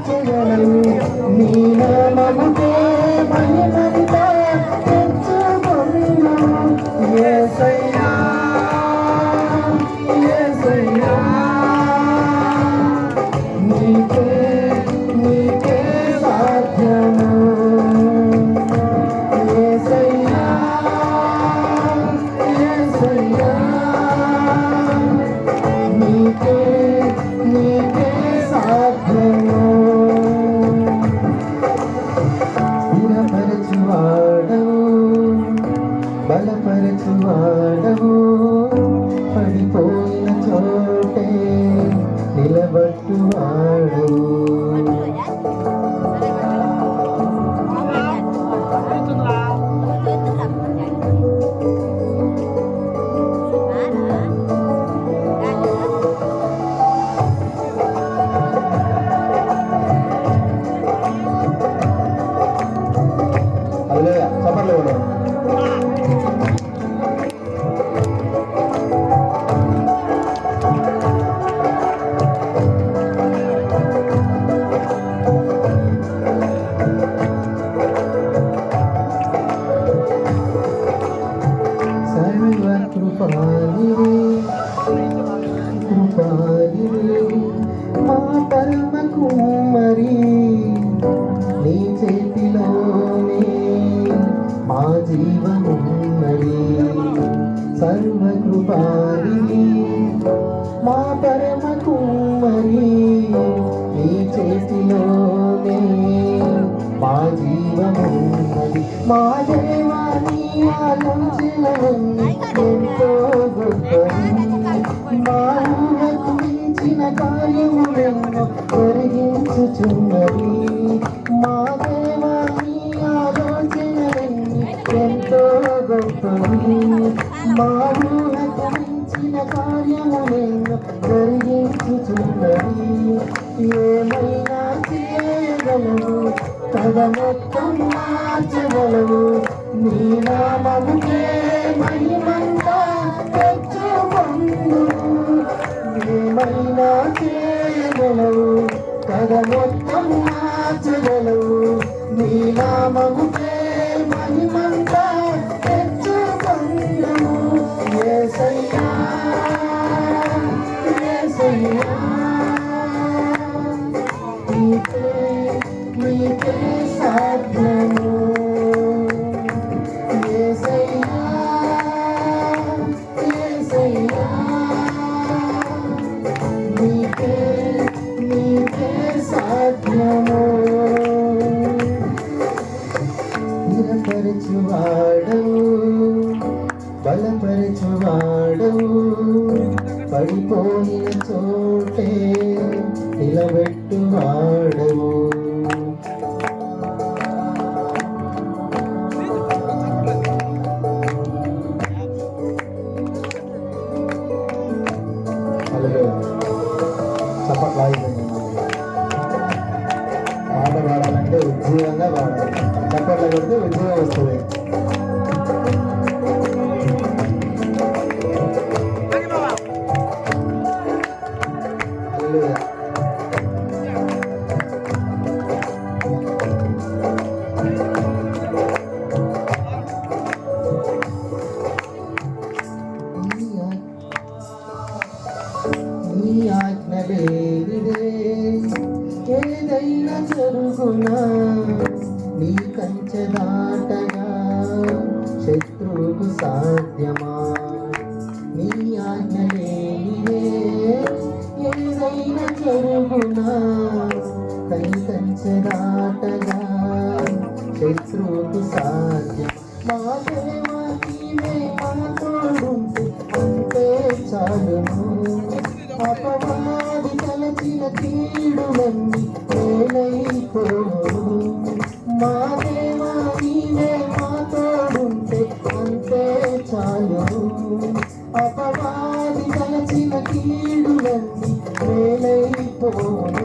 మార్చగలవు నీ నామముకే మా పరమ కుమ్మరి నీ చేతిలోనే మా జీవమున్నది సర్వ మా పరమ కుమ్మరి నీ చేతిలోనే మా జీవమున్నది మా దేవాని ఆలోచనలన్నీ ఎంతో గొప్పవి మా ఊహకు మించిన కార్యములెన్నో జరిగించుచున్నవి మా దేవాని ఆలోచనలన్నీ ఎంతో గొప్పది. మా ఊహకు మించిన కార్యములెన్నో జరిగించుచున్నవి ఏమైనా చేయగలవు కథ మొత్తం మార్చగలవు నీ నామముకే మహిమంతా తెచ్చుకొందు ఏమైనా చేయగలవు? కథ మొత్తం మార్చగలవు నీ నామముకే మహిమంతా బలపరచువాడవు పడిపోయిన చోటే నిలబెట్టువాడవు హల్లెలూయా. చప్పట్లు ఆగిపోయింది పాట పాడాలంటే ఉజ్జీవంగా పాడాలి. చప్పట్లు కొడితే ఉజ్జీవం వస్తుంది. జరుగునా నీ కంచె దాటగా శత్రువుకు సాధ్యమా? నీ ఆజ్ఞ ఏదైనా జరుగునా? కై కంచె దాటగా శత్రువుకు సాధ్యం మా దేవా నీవే మా దేవా నీవే మా తోడుంటే అంతే చాలును అపవాది తలచిన కీడులన్నీ మేలైపోవు.